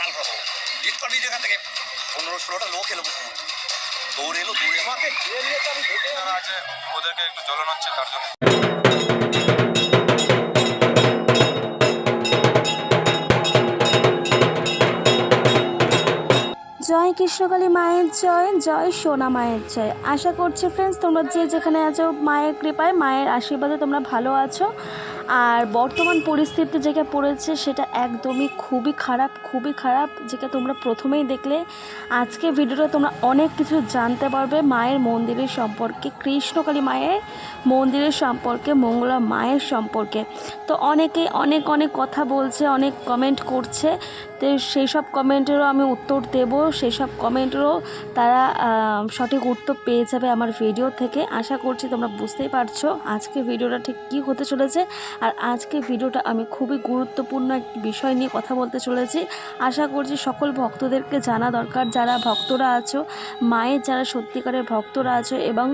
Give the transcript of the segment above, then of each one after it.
লাল যেখান থেকে পনেরো ষোলোটা লোক এলো দৌড়ে এলো দৌড়ে আমাকে আছে ওদেরকে একটু জ্বলন হচ্ছে তার জন্য। জয় কৃষ্ণকালী মায়ের জয় জয় সোনা মায়ের জয়। আশা করছি ফ্রেন্ডস তোমরা যে যেখানে আছো মায়ের কৃপায় মায়ের আশীর্বাদে তোমরা ভালো আছো। আর বর্তমান পরিস্থিতি যেটা পড়েছে সেটা একদমই খুবই খারাপ খুবই খারাপ, যেটা তোমরা প্রথমেই দেখলে। আজকে ভিডিওটা তোমরা অনেক কিছু জানতে পারবে মায়ের মন্দিরের সম্পর্কে, কৃষ্ণকালী মায়ের মন্দিরের সম্পর্কে, মঙ্গলা মায়ের সম্পর্কে। তো অনেকেই অনেক অনেক কথা বলছে, অনেক কমেন্ট করছে। তো সেই সব কমেন্টেরও আমি উত্তর দেব সেই সব কমেন্টেরও তারা সঠিক উত্তর পেয়ে যাবে আমার ভিডিও থেকে। আশা করছি তোমরা বুঝতেই পারছ আজকে ভিডিওটা ঠিক কী হতে চলেছে। আর আজকে ভিডিওটা আমি খুবই গুরুত্বপূর্ণ একটি বিষয় নিয়ে কথা বলতে চলেছি। আশা করছি সকল ভক্তদেরকে জানা দরকার, যারা ভক্তরা আছো, মায়ের যারা সত্যিকারের ভক্তরা আছো এবং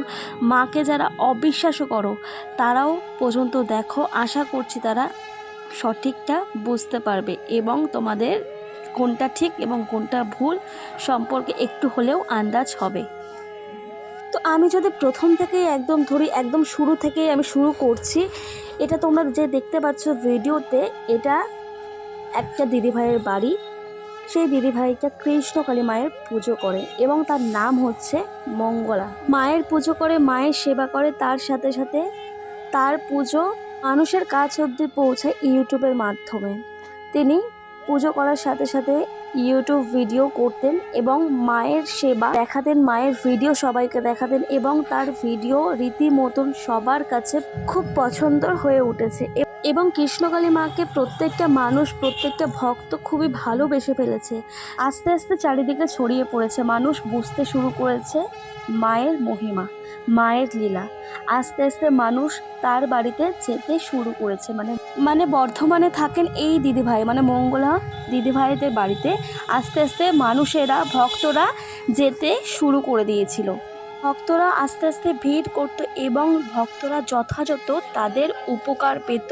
মাকে যারা অবিশ্বাসও করো, তারাও পর্যন্ত দেখো। আশা করছি তারা সঠিকটা বুঝতে পারবে এবং তোমাদের কোনটা ঠিক এবং কোনটা ভুল সম্পর্কে একটু হলেও আন্দাজ হবে। তো আমি যদি প্রথম থেকেই একদম ধরি, একদম শুরু থেকেই আমি শুরু করছি, এটা তোমরা যে দেখতে পাচ্ছ ভিডিওতে, এটা একটা দিদিভাইয়ের বাড়ি। সেই দিদিভাইটা কৃষ্ণকালী মায়ের পুজো করে এবং তার নাম হচ্ছে মঙ্গলা। মায়ের পুজো করে, মায়ের সেবা করে, তার সাথে সাথে তার পুজো মানুষের কাছ অবধি পৌঁছায় ইউটিউবের মাধ্যমে। তিনি পুজো করার সাথে সাথে ইউটিউব ভিডিও করতেন এবং মায়ের সেবা দেখাতেন, মায়ের ভিডিও সবাইকে দেখাতেন এবং তার ভিডিও রীতিমতন সবার কাছে খুব পছন্দর হয়ে উঠেছে। এবং কৃষ্ণকালী মাকে প্রত্যেকটা মানুষ, প্রত্যেকটা ভক্ত খুবই ভালোবেসে ফেলেছে। আস্তে আস্তে চারিদিকে ছড়িয়ে পড়েছে। মানুষ বুঝতে শুরু করেছে মায়ের মহিমা, মায়ের লীলা। আস্তে আস্তে মানুষ তার বাড়িতে যেতে শুরু করেছে। মানে মানে বর্ধমানে থাকেন এই দিদিভাই মানে মঙ্গলা দিদিভাইদের বাড়িতে আস্তে আস্তে মানুষেরা, ভক্তরা যেতে শুরু করে দিয়েছিল। ভক্তরা আস্তে আস্তে ভিড় করতো এবং ভক্তরা যথাযথ তাদের উপকার পেত।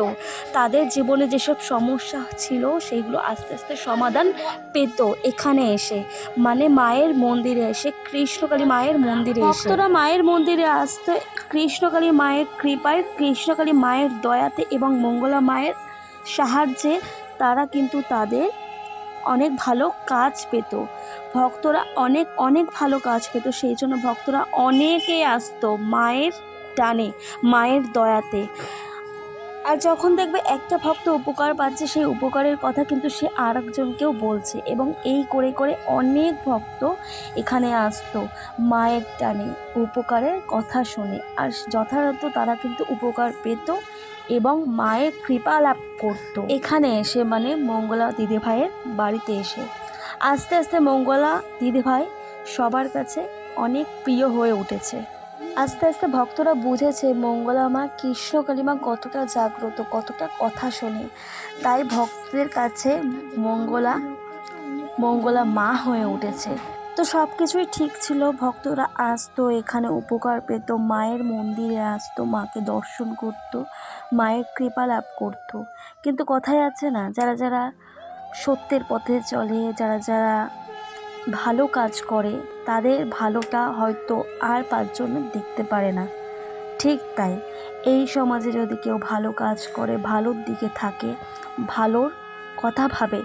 তাদের জীবনে যেসব সমস্যা ছিল সেইগুলো আস্তে আস্তে সমাধান পেত এখানে এসে। মানে মায়ের মন্দিরে এসে, কৃষ্ণকালী মায়ের মন্দিরে এসে। ভক্তরা মায়ের মন্দিরে আসতে, কৃষ্ণকালী মায়ের কৃপায়, কৃষ্ণকালী মায়ের দয়াতে এবং মঙ্গলা মায়ের সাহায্যে তারা কিন্তু তাদের অনেক ভালো কাজ পেত। ভক্তরা অনেক অনেক ভালো কাজ পেত, সেই জন্য ভক্তরা অনেকেই আসতো মায়ের টানে, মায়ের দয়াতে। আর যখন দেখবে একটা ভক্ত উপকার পাচ্ছে, সেই উপকারের কথা কিন্তু সে আর একজনকেও বলছে এবং এই করে করে অনেক ভক্ত এখানে আসতো মায়ের টানে উপকারের কথা শুনে। আর যথাযথ তারা কিন্তু উপকার পেত এবং মায়ের কৃপা লাভ করতো। এখানে এসে মানে মঙ্গলা দিদিভাইয়ের বাড়িতে এসে। আস্তে আস্তে মঙ্গলা দিদিভাই সবার কাছে অনেক প্রিয় হয়ে উঠেছে। আস্তে আস্তে ভক্তরা বুঝেছে মঙ্গলা মা কৃষ্ণকালী মা কতটা জাগ্রত, কতটা কথা শোনে। তাই ভক্তদের কাছে মঙ্গলা মঙ্গলা মা হয়ে উঠেছে। তো সব কিছুই ঠিক ছিল। ভক্তরা আসতো, এখানে উপকার পেত। মায়ের মন্দিরে আসতো, মাকে দর্শন করত, মায়ের কৃপা লাভ করত। কিন্তু কথায় আছে না, যারা যারা সত্যের পথে চলে, যারা যারা ভালো কাজ করে, তাদের ভালোটা হয়তো আর পাঁচজনে দেখতে পারে না। ঠিক তাই, এই সমাজে যদি কেউ ভালো কাজ করে, ভালোর দিকে থাকে, ভালোর কথা ভাবে,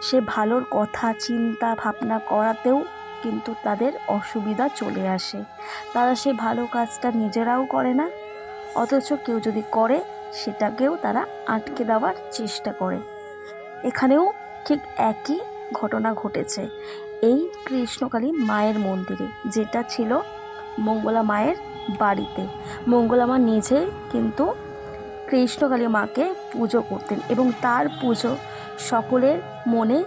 সে ভালোর কথা, চিন্তা, ভাবনা করাতেও কিন্তু তাদের অসুবিধা চলে আসে। তারা সে ভালো কাজটা নিজেরাও করে না, অথচ কেউ যদি করে, সেটাকেও তারা আটকে দেওয়ার চেষ্টা করে। এখানেও ঠিক একই ঘটনা ঘটেছে। এই কৃষ্ণকালী মায়ের মন্দিরে, যেটা ছিল মঙ্গলা মায়ের বাড়িতে। মঙ্গলা মা নিজে কিন্তু কৃষ্ণকালী মাকে পুজো করতেন এবং তার পুজো সকলের মনে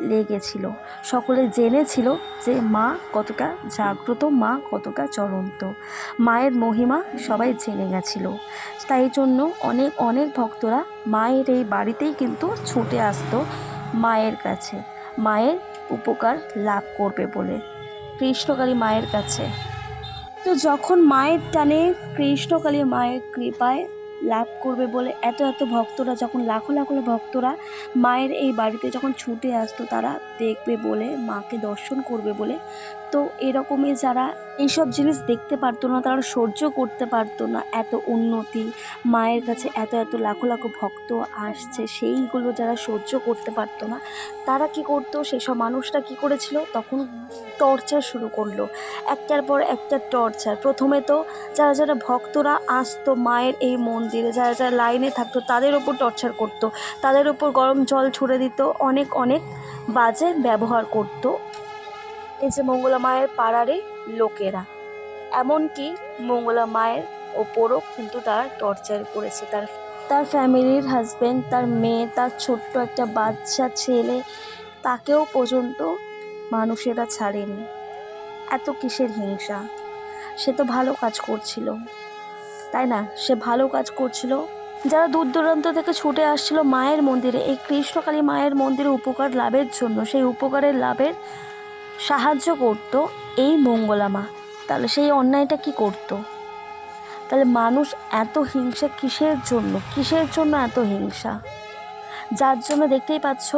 লেগেছিল। সকলে জেনেছিল যে মা কতটা জাগ্রত, মা কতটা চলন্ত। মায়ের মহিমা সবাই জেনে গেছিল। তাই জন্য অনেক অনেক ভক্তরা মায়ের এই বাড়িতেই কিন্তু ছুটে আসতো মায়ের কাছে। মায়ের উপকার লাভ করবে বলে। কৃষ্ণকালী মায়ের কাছে। তো যখন মায়ের টানে কৃষ্ণকালী মায়ের কৃপায় লাভ করবে বলে এত এত ভক্তরা, যখন লাখো লাখো ভক্তরা মায়ের এই বাড়িতে যখন ছুটে আসতো, তারা দেখবে বলে, মাকে দর্শন করবে বলে তো এরকমই যারা এইসব জিনিস দেখতে পারতো না, তারা সহ্য করতে পারতো না এত উন্নতি। মায়ের কাছে এত এত লাখো লাখো ভক্ত আসছে, সেইগুলো যারা সহ্য করতে পারতো না, তারা কি করতো? সেসব মানুষরা কি করেছিল? তখন টর্চার শুরু করল। একটার পর একটা টর্চার। প্রথমে তো যারা যারা ভক্তরা আসতো মায়ের এই মন্দিরে, যারা যারা লাইনে থাকতো, তাদের ওপর টর্চার করতো। তাদের ওপর গরম জল ছুড়ে দিত। অনেক অনেক বাজে ব্যবহার করতো। এই যে মঙ্গলা মায়ের পাড়ারই লোকেরা। এমনকি মঙ্গলা মায়ের ওপরও কিন্তু তারা টর্চার করেছে। তার তার ফ্যামিলির হাজব্যান্ড তার মেয়ে, তার ছোট্ট একটা বাচ্চা ছেলে, তাকেও পর্যন্ত মানুষেরা ছাড়েনি। এত কিসের হিংসা? সে তো ভালো কাজ করছিল। তাই না? সে ভালো কাজ করছিল। যারা দূর দূরান্ত থেকে ছুটে আসছিল মায়ের মন্দিরে, এই কৃষ্ণকালী মায়ের মন্দিরে উপকার লাভের জন্য, সেই উপকারের লাভের সাহায্য করত এই মঙ্গলা মা তাহলে সেই অন্যায়টা কি করত? তাহলে মানুষ এত হিংসা কিসের জন্য? কিসের জন্য এত হিংসা? যার জন্য দেখতেই পাচ্ছ,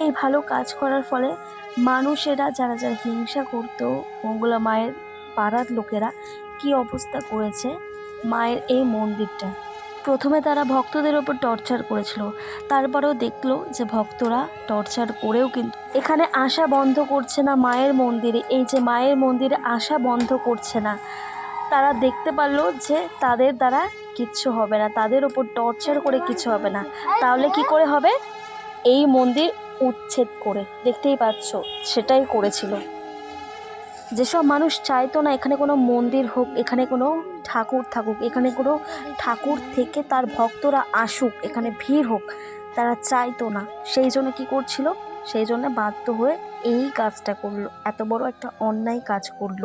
এই ভালো কাজ করার ফলে মানুষেরা যারা যারা হিংসা করতো, মঙ্গলা মায়ের পাড়ার লোকেরা কি অবস্থা করেছে? মায়ের এই মন্দিরটা। প্রথমে তারা ভক্তদের ওপর টর্চার করেছিল। তারপরেও দেখল যে ভক্তরা টর্চার করেও কিন্তু এখানে আশা বন্ধ করছে না মায়ের মন্দিরে। এই যে মায়ের মন্দিরে আশা বন্ধ করছে না, তারা দেখতে পারল যে তাদের দ্বারা কিচ্ছু হবে না, তাদের ওপর টর্চার করে কিছু হবে না। তাহলে কি করে হবে? এই মন্দির উচ্ছেদ করে। দেখতেই পাচ্ছ, সেটাই করেছিল। যেসব মানুষ চাইতো না এখানে কোনো মন্দির হোক, এখানে কোনো ঠাকুর থাকুক, এখানে কোনো ঠাকুর থেকে তার ভক্তরা আসুক, এখানে ভিড় হোক, তারা চাইতো না। সেই জন্য কী করছিল? সেই জন্য বাধ্য হয়ে এই কাজটা করল। এত বড় একটা অন্যায় কাজ করল।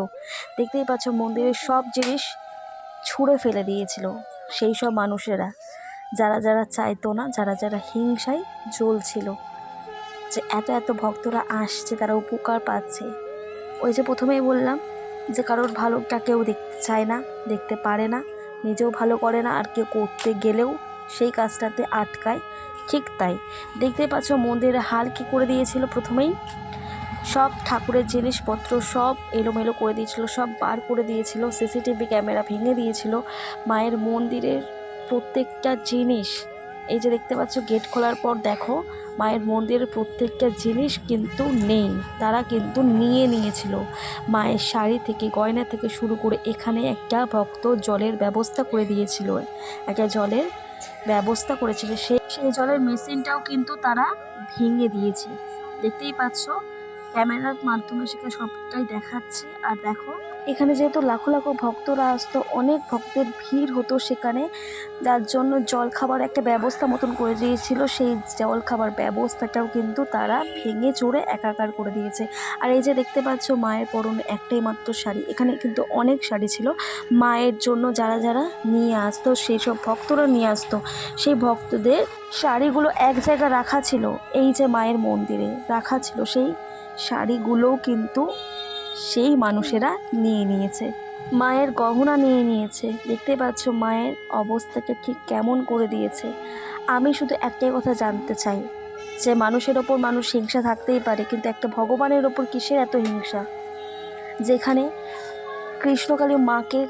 দেখতেই পাচ্ছ মন্দিরের সব জিনিস ছুঁড়ে ফেলে দিয়েছিল সেই সব মানুষেরা। যারা যারা চাইতো না, যারা যারা হিংসায় জ্বলছিল। যে এত এত ভক্তরা আসছে, তারা উপকার পাচ্ছে। ওই যে প্রথমেই বললাম যে কারোর ভালোটা কেউ দেখতে চায় না, দেখতে পারে না, নিজেও ভালো করে না, আর কেউ করতে গেলেও সেই কাজটাতে আটকায়। ঠিক তাই। দেখতে পাচ্ছ মন্দিরে হাল কী করে দিয়েছিল প্রথমেই? সব ঠাকুরের জিনিসপত্র সব এলোমেলো করে দিয়েছিল, সব বার করে দিয়েছিল, সিসিটিভি ক্যামেরা ভেঙে দিয়েছিল। মায়ের মন্দিরের প্রত্যেকটা জিনিস, এই যে দেখতে পাচ্ছ গেট খোলার পর দেখো মায়ের মন্দিরের প্রত্যেকটা জিনিস কিন্তু নেই, তারা কিন্তু নিয়ে নিয়েছিল। মায়ের শাড়ি থেকে, গয়না থেকে শুরু করে এখানে একটা ভক্ত জলের ব্যবস্থা করে দিয়েছিল, একটা জলের ব্যবস্থা করেছিল। সেই সেই জলের মেশিনটাও কিন্তু তারা ভেঙে দিয়েছে। দেখতেই পাচ্ছ, ক্যামেরার মাধ্যমে সেটা সবটাই দেখাচ্ছে। আর দেখো এখানে যেহেতু লাখো লাখো ভক্তরা আসতো, অনেক ভক্তের ভিড় হতো সেখানে। যার জন্য জল খাবার একটা ব্যবস্থা মতন করে দিয়েছিল। সেই জল খাবার ব্যবস্থাটাও কিন্তু তারা ভেঙে চড়ে একাকার করে দিয়েছে। আর এই যে দেখতে পাচ্ছ, মায়ের পরনে একটাই মাত্র শাড়ি। এখানে কিন্তু অনেক শাড়ি ছিল। মায়ের জন্য যারা যারা নিয়ে আসতো, সেই সব ভক্তরা নিয়ে আসতো, সেই ভক্তদের শাড়িগুলো এক জায়গায় রাখা ছিল। এই যে মায়ের মন্দিরে রাখা ছিল সেই শাড়িগুলোও কিন্তু সেই মানুষেরা নিয়ে নিয়েছে। মায়ের গহনা নিয়ে নিয়েছে। দেখতে পাচ্ছ মায়ের অবস্থাটা ঠিক কেমন করে দিয়েছে। আমি শুধু একটাই কথা জানতে চাই, যে মানুষের ওপর মানুষ হিংসা থাকতেই পারে, কিন্তু একটা ভগবানের ওপর কিসের এত হিংসা? যেখানে কৃষ্ণকালী মাকে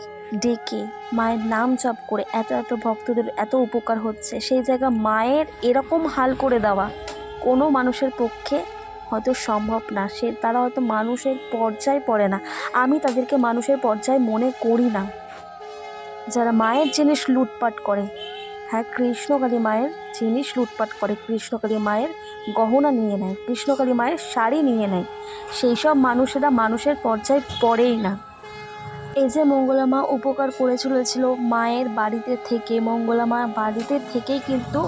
ডেকে মায়ের নাম জপ করে এত এত ভক্তদের এত উপকার হচ্ছে, সেই জায়গা মায়ের এরকম হাল করে দেওয়া কোনো মানুষের পক্ষে হয়তো সম্ভব না। সে, তারা হয়তো মানুষের পর্যায়ে পড়ে না। আমি তাদেরকে মানুষের পর্যায়ে মনে করি না। যারা মায়ের জিনিস লুটপাট করে হ্যাঁ কৃষ্ণকালী মায়ের জিনিস লুটপাট করে, কৃষ্ণকালী মায়ের গহনা নিয়ে নেয়, কৃষ্ণকালী মায়ের শাড়ি নিয়ে নেয়, সেই সব মানুষেরা মানুষের পর্যায়ে পড়েই না। এই যে মঙ্গলা মা উপকার করে চলেছিল মায়ের বাড়িতে থেকে, মঙ্গলা মা বাড়িতে থেকেই কিন্তু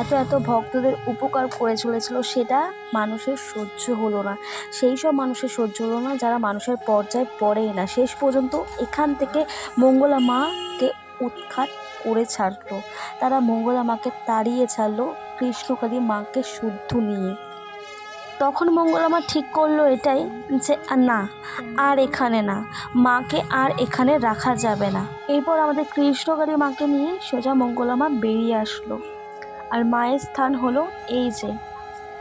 এত এত ভক্তদের উপকার করে চলেছিল, সেটা মানুষের সহ্য হলো না। সেই সব মানুষের সহ্য হলো না, যারা মানুষের পর্যায়ে পড়েই না। শেষ পর্যন্ত এখান থেকে মঙ্গলা মাকে উৎখাত করে ছাড়লো। তারা মঙ্গলা মাকে তাড়িয়ে ছাড়লো কৃষ্ণকালী মাকে শুদ্ধ নিয়ে। তখন মঙ্গলামা ঠিক করল এটাই যে, না, আর এখানে না। মাকে আর এখানে রাখা যাবে না। এরপর আমাদের কৃষ্ণকারী মাকে নিয়ে সোজা মঙ্গলামা বেরিয়ে আসলো। আর মায়ের স্থান হলো এই যে,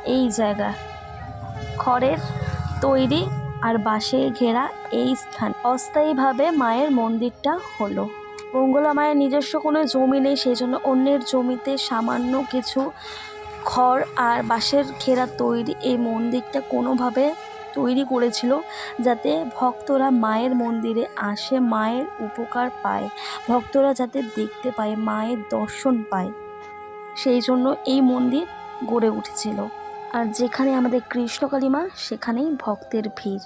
এই জায়গা। খড়ের তৈরি আর বাঁশে ঘেরা এই স্থান। অস্থায়ীভাবে মায়ের মন্দিরটা হলো। মঙ্গলা মায়ের নিজস্ব কোনো জমি নেই সেই জন্য অন্যের জমিতে সামান্য কিছু খড় আর বাঁশের ঘেরা তৈরি, এই মন্দিরটা কোনোভাবে তৈরি করেছিল যাতে ভক্তরা মায়ের মন্দিরে আসে, মায়ের উপকার পায়, ভক্তরা যাতে দেখতে পায়, মায়ের দর্শন পায়। সেই জন্য এই মন্দির গড়ে উঠেছিল। আর যেখানে আমাদের কৃষ্ণকালী মা সেখানেই ভক্তের ভিড়।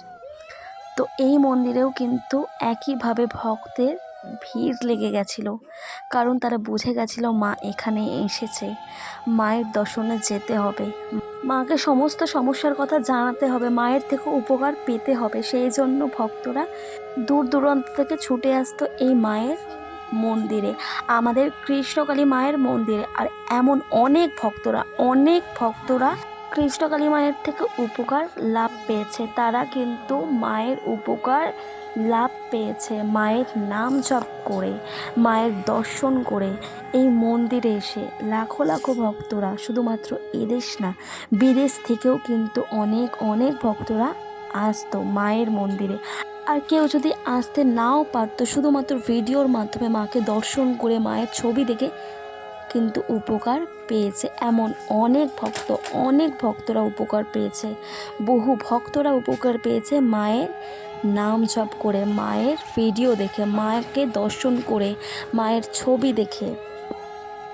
তো এই মন্দিরেও কিন্তু একইভাবে ভক্তের ভিড় লেগে গেছিল। কারণ তারা বুঝে গেছিল মা এখানে এসেছে। মায়ের দর্শনে যেতে হবে। মাকে সমস্ত সমস্যার কথা জানাতে হবে। মায়ের থেকে উপকার পেতে হবে। সেই জন্য ভক্তরা দূর দূরান্ত থেকে ছুটে আসতো এই মায়ের মন্দিরে। আমাদের কৃষ্ণকালী মায়ের মন্দিরে। আর এমন অনেক ভক্তরা অনেক ভক্তরা কৃষ্ণকালী মায়ের থেকে উপকার লাভ পেয়েছে। তারা কিন্তু মায়ের উপকার লাভ পেয়েছে মায়ের নাম জপ করে, মায়ের দর্শন করে। এই মন্দিরে এসে লাখো লাখো ভক্তরা শুধুমাত্র এদেশ না, বিদেশ থেকেও কিন্তু অনেক অনেক ভক্তরা আসতো মায়ের মন্দিরে। আর কেউ যদি আসতে নাও পারতো, শুধুমাত্র ভিডিওর মাধ্যমে মাকে দর্শন করে মায়ের ছবি দেখে কিন্তু উপকার পেয়েছে এমন অনেক ভক্ত, অনেক ভক্তরা উপকার পেয়েছে। বহু ভক্তরা উপকার পেয়েছে মায়ের নাম জপ করে মায়ের ভিডিও দেখে, মাকে দর্শন করে, মায়ের ছবি দেখে।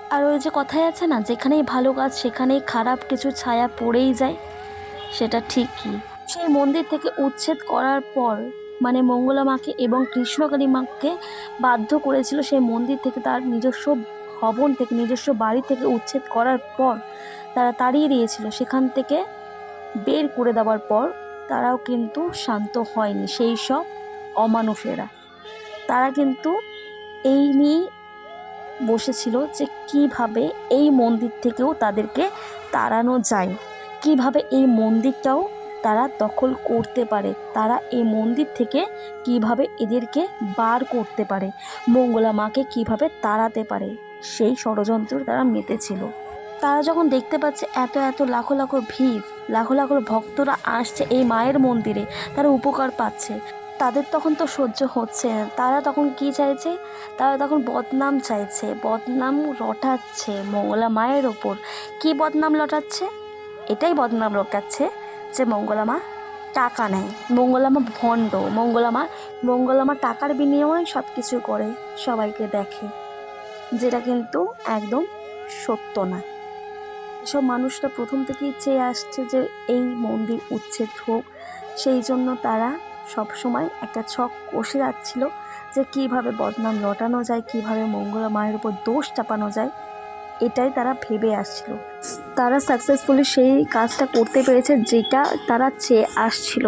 আর ওই যে কথাই আছে না, যেখানেই ভালো কাজ, সেখানেই খারাপ কিছু ছায়া পড়েই যায়। সেটা ঠিকই। সেই মন্দির থেকে উচ্ছেদ করার পর মানে মঙ্গলা মাকে এবং কৃষ্ণকালী মাকে বাধ্য করেছিল সেই মন্দির থেকে তার নিজস্ব ভবন থেকে, নিজস্ব বাড়ি থেকে উচ্ছেদ করার পর, তারা তাড়িয়ে দিয়েছিল। সেখান থেকে বের করে দেওয়ার পর তারাও কিন্তু শান্ত হয়নি, সেই সব অমানুষেরা। তারা কিন্তু এই নিয়েই বসেছিল যে কীভাবে এই মন্দির থেকেও তাদেরকে তাড়ানো যায়, কীভাবে এই মন্দিরটাও তারা দখল করতে পারে, তারা এই মন্দির থেকে কীভাবে এদেরকে বার করতে পারে, মঙ্গলা মাকে কীভাবে তাড়াতে পারে, সেই ষড়যন্ত্র তারা মেতেছিল। তারা যখন দেখতে পাচ্ছে এত এত লাখো লাখো ভিড়, লাখো লাখো ভক্তরা আসছে এই মায়ের মন্দিরে, তারা উপকার পাচ্ছে। তাদের তখন তো সহ্য হচ্ছে না। তারা তখন কি চাইছে? তারা তখন বদনাম চাইছে, বদনাম রটাচ্ছে মঙ্গলা মায়ের ওপর। কি বদনাম লটাচ্ছে? এটাই বদনাম রটাচ্ছে যে মঙ্গলা মা টাকা নেয়। মঙ্গলামা ভণ্ড মঙ্গলামা মঙ্গলামা টাকার বিনিময়ে সব কিছু করে, সবাইকে দেখে। যেটা কিন্তু একদম সত্য না। এসব মানুষরা প্রথম থেকেই চেয়ে আসছে যে এই মন্দির উচ্ছেদ হোক। সেই জন্য তারা সবসময় একটা ছক কষে যাচ্ছিল যে কীভাবে বদনাম লটানো যায়, কীভাবে মঙ্গলা মায়ের উপর দোষ চাপানো যায়, এটাই তারা ভেবে আসছিল। তারা সাকসেসফুলি সেই কাজটা করতে পেরেছে যেটা তারা চেয়ে আসছিল।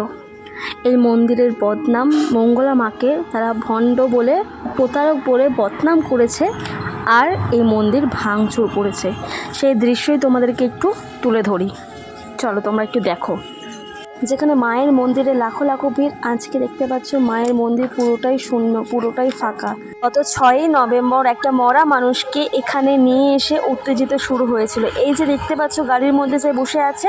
এই মন্দিরের বদনাম মঙ্গলা মাকে তারা ভণ্ড বলে প্রতারক বলে বদনাম করেছে। আর এই মন্দির ভাঙচুর করেছে। সেই দৃশ্যই তোমাদেরকে একটু তুলে ধরি। চলো তোমরা একটু দেখো। যেখানে মায়ের মন্দিরে লাখো লাখো ভিড়। আজকে দেখতে পাচ্ছ মায়ের মন্দির পুরোটাই শূন্য, পুরোটাই ফাঁকা। গত ছয়ই নভেম্বর একটা মরা মানুষকে এখানে নিয়ে এসে উত্তেজিত শুরু হয়েছিল। এই যে দেখতে পাচ্ছ গাড়ির মধ্যে যে বসে আছে,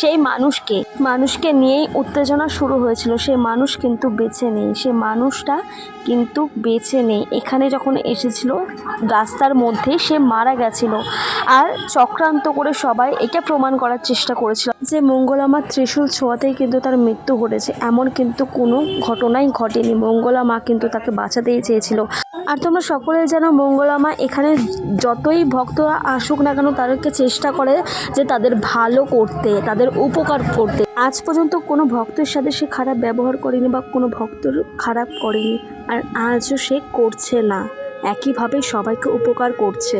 সেই মানুষকে মানুষকে নিয়েই উত্তেজনা শুরু হয়েছিল। সেই মানুষ কিন্তু বেছে নেই সেই মানুষটা কিন্তু বেঁচে নেই। এখানে যখন এসেছিল, রাস্তার মধ্যে সে মারা গেছিল আর চক্রান্ত করে সবাই এটা প্রমাণ করার চেষ্টা করেছিল যে মঙ্গলামার ত্রিশূল ছোঁয়াতেই কিন্তু তার মৃত্যু ঘটেছে। এমন কিন্তু কোনো ঘটনাই ঘটেনি। মঙ্গলা মা কিন্তু তাকে বাঁচাতেই চেয়েছিল। আর তোমরা সকলে যেন মঙ্গলা মা এখানে যতই ভক্তরা আসুক না কেন, তাদেরকে চেষ্টা করে যে তাদের ভালো করতে, তাদের উপকার করতে। আজ পর্যন্ত কোনো ভক্তের সাথে সে খারাপ ব্যবহার করেনি বা কোনো ভক্তর খারাপ করেনি। আর আজও সে করছে না। একইভাবে সবাইকে উপকার করছে।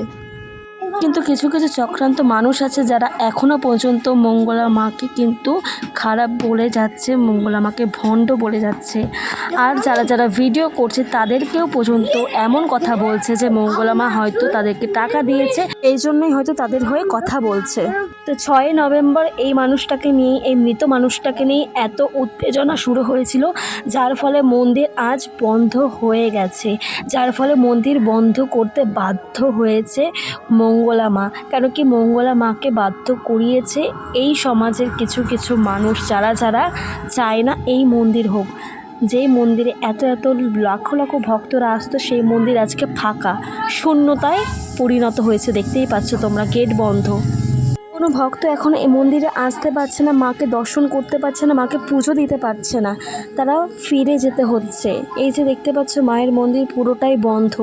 কিন্তু কিছু কিছু চক্রান্ত মানুষ আছে যারা এখনও পর্যন্ত মঙ্গলা মাকে কিন্তু খারাপ বলে যাচ্ছে, মঙ্গলা মাকে ভণ্ড বলে যাচ্ছে। আর যারা যারা ভিডিও করছে তাদেরকেও পর্যন্ত এমন কথা বলছে যে মঙ্গলা মা হয়তো তাদেরকে টাকা দিয়েছে, এই জন্যই হয়তো তাদের হয়ে কথা বলছে। তো ছয় নভেম্বর এই মানুষটাকে নিয়ে, এই মৃত মানুষটাকে নিয়ে এত উত্তেজনা শুরু হয়েছিল, যার ফলে মন্দির আজ বন্ধ হয়ে গেছে। যার ফলে মন্দির বন্ধ করতে বাধ্য হয়েছে মঙ্গলা মা। কেন কি মঙ্গলা মাকে বাধ্য করিয়েছে এই সমাজের কিছু কিছু মানুষ যারা যারা চায় না এই মন্দির হোক। যেই মন্দিরে এত এত লাখো লাখো ভক্তরা আসতো, সেই মন্দির আজকে ফাঁকা। শূন্যতায় পরিণত হয়েছে, দেখতেই পাচ্ছ তোমরা, গেট বন্ধ। কোনো ভক্ত এখন এই মন্দিরে আসতে পারছে না, মাকে দর্শন করতে পারছে না, মাকে পুজো দিতে পারছে না। তারা ফিরে যেতে হচ্ছে। এই যে দেখতে পাচ্ছ, মায়ের মন্দির পুরোটাই বন্ধ।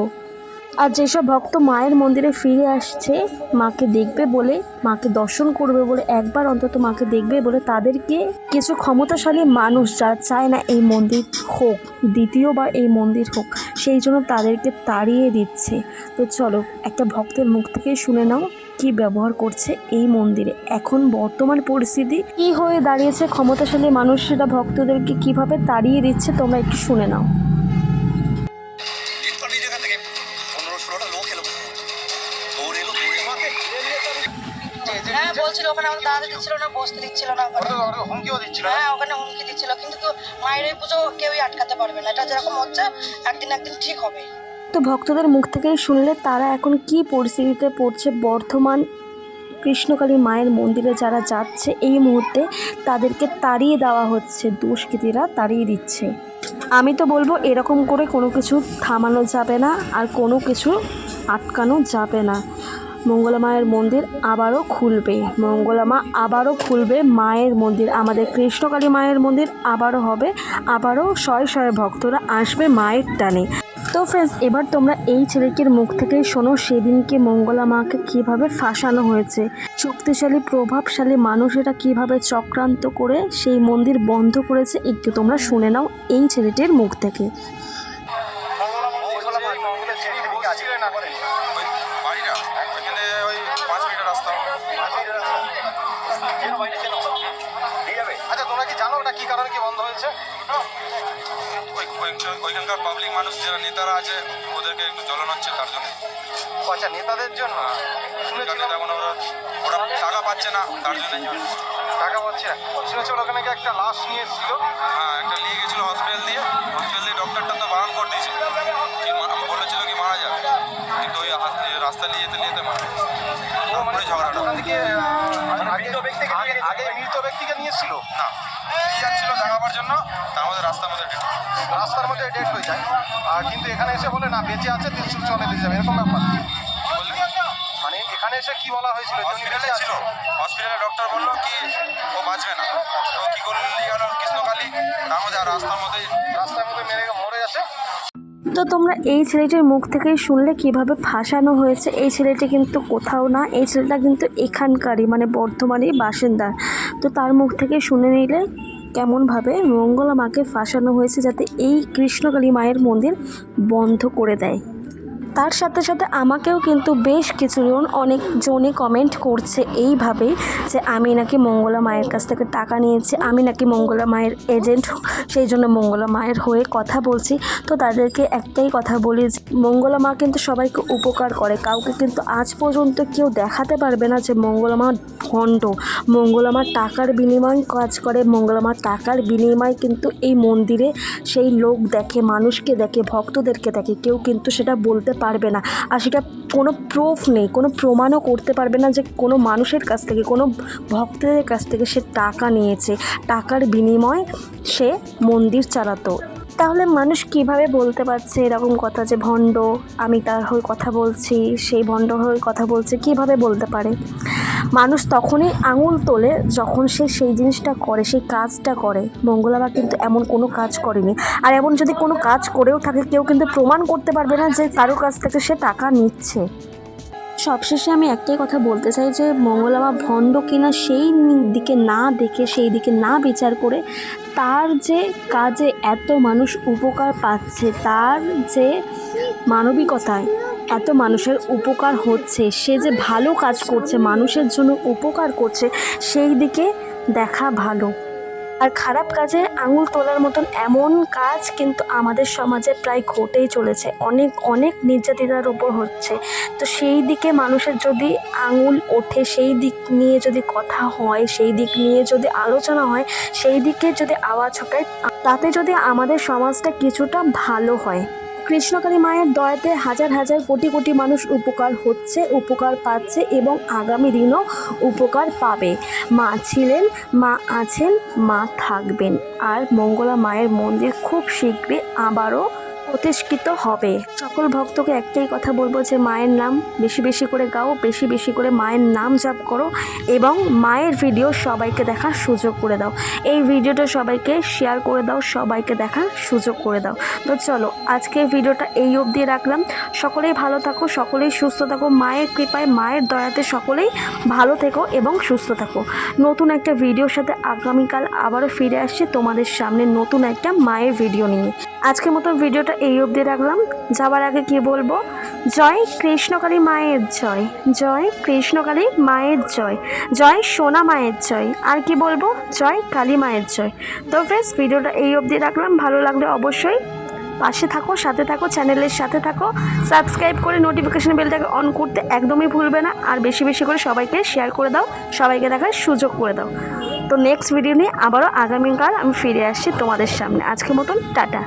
আর যেসব ভক্ত মায়ের মন্দিরে ফিরে আসছে, মাকে দেখবে বলে, মাকে দর্শন করবে বলে, একবার অন্তত মাকে দেখবে বলে তাদেরকে কিছু ক্ষমতাশালী মানুষ যারা চায় না এই মন্দির হোক দ্বিতীয়বার এই মন্দির হোক, সেই জন্য তাদেরকে তাড়িয়ে দিচ্ছে। তো চলো, একটা ভক্তের মুখ থেকে শুনে নাও কি ব্যবহার করছে এই মন্দিরে। এখন বর্তমান পরিস্থিতি কি হয়ে দাঁড়িয়েছে, ক্ষমতাশালী মানুষরা ভক্তদেরকে কীভাবে তাড়িয়ে দিচ্ছে, তোমরা একটু শুনে নাও। বলছিল ওখানে আমাদের দাঁড়াতে দিচ্ছিল না বসতে দিচ্ছিল না হুমকিও দিচ্ছিল? হ্যাঁ ওখানে হুমকি দিচ্ছিল কিন্তু তো মায়ের এই পুজো কেউই আটকাতে পারবে না। এটা যেরকম হচ্ছে একদিন একদিন ঠিক হবে। তো ভক্তদের মুখ থেকেই শুনলে তারা এখন কি পরিস্থিতিতে পড়ছে? বর্ধমান কৃষ্ণকালী মায়ের মন্দিরে যারা যাচ্ছে এই মুহূর্তে তাদেরকে তাড়িয়ে দেওয়া হচ্ছে দুষ্কৃতীরা তাড়িয়ে দিচ্ছে। আমি তো বলব এরকম করে কোনো কিছু থামানো যাবে না আর কোনো কিছু আটকানো যাবে না। মঙ্গলা মায়ের মন্দির আবারও খুলবে। মঙ্গলা মা আবারও খুলবে মায়ের মন্দির। আমাদের কৃষ্ণকালী মায়ের মন্দির আবারও হবে। আবারও শয়ে শয়ে ভক্তরা আসবে মায়ের টানে। তো ফ্রেন্ডস এবার তোমরা এই ছেলেটির মুখ থেকেই শোনো সেদিনকে মঙ্গলা মাকে কীভাবে ফাঁসানো হয়েছে। শক্তিশালী, প্রভাবশালী মানুষ এটা কীভাবে চক্রান্ত করে সেই মন্দির বন্ধ করেছে, একটু তোমরা শুনে নাও এই ছেলেটির মুখ থেকে। ওদেরকে হচ্ছে তার জন্য। আচ্ছা নেতাদের জন্য? শুনেছিলাম। ওরা টাকা পাচ্ছে না তার জন্য টাকা পাচ্ছে না। শুনেছিল ওখানে কি একটা লাশ নিয়ে এসেছিল? হ্যাঁ একটা নিয়ে গেছিল হসপিটাল দিয়ে। হসপিটাল দিয়ে ডক্টরটা তো বারণ করে দিয়েছিল কি বলেছিল কি মারা যাবে। কিন্তু ওই রাস্তা নিয়ে যেতে নিয়ে যেতে মারা গেছে। মানে ঝগড়াটা। থেকে আগে আগে মৃত নিয়ে এসেছিল না। নিয়ে যাচ্ছিল দেখাবার জন্য? তার মধ্যে রাস্তার মধ্যে ডেট রাস্তার মধ্যে ডেট হয়ে যায়। আর কিন্তু এখানে এসে বলে না বেঁচে আছে তিনশো চলে দিয়ে যাবে। এরকম ব্যাপার। মানে এখানে এসে কি বলা হয়েছিল? হসপিটালে ছিল। হসপিটালে ডক্টর বলল কি ও বাঁচবে না। তো কি করল গেল কৃষ্ণকালী? তার মধ্যে রাস্তার মধ্যে রাস্তার মধ্যে মেরে মরে গেছে। তো তোমরা এই ছেলেটির মুখ থেকেই শুনলে কীভাবে ফাঁসানো হয়েছে। এই ছেলেটি কিন্তু কোথাও না, এই ছেলেটা কিন্তু এখানকারই মানে বর্ধমানেই বাসিন্দা। তো তার মুখ থেকে শুনে নিলে কেমনভাবে মঙ্গলা মাকে ফাঁসানো হয়েছে যাতে এই কৃষ্ণকালী মায়ের মন্দির বন্ধ করে দেয়। তার সাথে সাথে আমাকেও কিন্তু বেশ কিছুজন অনেকজনে কমেন্ট করছে এইভাবেই যে আমি নাকি মঙ্গলা মায়ের কাছ থেকে টাকা নিয়েছি, আমি নাকি মঙ্গলা মায়ের এজেন্ট সেই জন্য মঙ্গলা মায়ের হয়ে কথা বলছি। তো তাদেরকে একটাই কথা বলি যে মঙ্গলা মা কিন্তু সবাইকে উপকার করে। কাউকে কিন্তু আজ পর্যন্ত কেউ দেখাতে পারবে না যে মঙ্গলা মা ভণ্ড। মঙ্গলা মা টাকার বিনিময় কাজ করে, মঙ্গলা মা টাকার বিনিময় কিন্তু এই মন্দিরে সেই লোক দেখে, মানুষকে দেখে, ভক্তদেরকে দেখে, কেউ কিন্তু সেটা বলতে পারবে না। আর সেটা কোনো প্রুফ নেই, কোনো প্রমাণও করতে পারবে না যে কোনো মানুষের কাছ থেকে, কোনো ভক্তদের কাছ থেকে সে টাকা নিয়েছে। টাকার বিনিময় সে মন্দির চালাতো। তাহলে মানুষ কীভাবে বলতে পারছে এরকম কথা যে ভণ্ড, আমি তার হয়ে কথা বলছি, সেই ভণ্ড হয়ে কথা বলছে, কীভাবে বলতে পারে? মানুষ তখনই আঙুল তোলে যখন সে সেই জিনিসটা করে, সেই কাজটা করে। মঙ্গলাবা কিন্তু এমন কোনো কাজ করেনি। আর এমন যদি কোনো কাজ করেও থাকে, কেউ কিন্তু প্রমাণ করতে পারবে না যে কারও কাছ থেকে সে টাকা নিচ্ছে। সবশেষে আমি একটাই কথা বলতে চাই যে মঙ্গলামা ভণ্ড কিনা সেই দিকে না দেখে, সেই দিকে না বিচার করে তার যে কাজে এত মানুষ উপকার পাচ্ছে, তার যে মানবিকতায় এত মানুষের উপকার হচ্ছে, সে যে ভালো কাজ করছে, মানুষের জন্য উপকার করছে, সেই দিকে দেখা ভালো। আর খারাপ কাজে আঙুল তোলার মতন এমন কাজ কিন্তু আমাদের সমাজে প্রায় ঘটেই চলেছে। অনেক অনেক নির্যাতিতার উপর হচ্ছে। তো সেই দিকে মানুষের যদি আঙুল ওঠে, সেই দিক নিয়ে যদি কথা হয়, সেই দিক নিয়ে যদি আলোচনা হয়, সেই দিকে যদি আওয়াজ হয় তাতে যদি আমাদের সমাজটা কিছুটা ভালো হয়। কৃষ্ণকালী মায়ের দয়াতে হাজার হাজার কোটি কোটি মানুষ উপকার হচ্ছে, উপকার পাচ্ছে এবং আগামী দিনও উপকার পাবে। মা ছিলেন, মা আছেন, মা থাকবেন। আর মঙ্গলা মায়ের মন্দির খুব শীঘ্রই আবারও প্রতিষ্ঠিত হবে। সকল ভক্তকে একটাই কথা বলব যে, মায়ের নাম বেশি বেশি করে গাও, বেশি বেশি করে মায়ের নাম জাপ করো এবং মায়ের ভিডিও সবাইকে দেখার সুযোগ করে দাও। এই ভিডিওটা সবাইকে শেয়ার করে দাও, সবাইকে দেখার সুযোগ করে দাও। তো চলো আজকের ভিডিওটা এই অবধি রাখলাম। সকলেই ভালো থাকো, সকলেই সুস্থ থাকো, মায়ের কৃপায়, মায়ের দয়াতে সকলেই ভালো থেকো এবং সুস্থ থাকো। নতুন একটা ভিডিওর সাথে আগামীকাল আবারও ফিরে আসছি তোমাদের সামনে নতুন একটা মায়ের ভিডিও নিয়ে। আজকের মতো ভিডিওটা এই অবধি রাখলাম। যাবার আগে কি বলব? জয় কৃষ্ণকালী মায়ের জয়। জয় কৃষ্ণকালী মায়ের জয়। জয় সোনা মায়ের জয়। আর কি বলব? জয় কালী মায়ের জয়। তো ফ্রেন্ডস ভিডিওটা এই অবধি রাখলাম। ভালো লাগলে অবশ্যই পাশে থাকো, সাথে থাকো, চ্যানেলের সাথে থাকো। সাবস্ক্রাইব করে নোটিফিকেশন বেলটাকে অন করতে একদমই ভুলবে না। আর বেশি বেশি করে সবাইকে শেয়ার করে দাও, সবাইকে দেখার সুযোগ করে দাও। তো নেক্সট ভিডিও নিয়ে আবারও আগামীকাল আমি ফিরে আসছি তোমাদের সামনে। আজকে মতন, টাটা।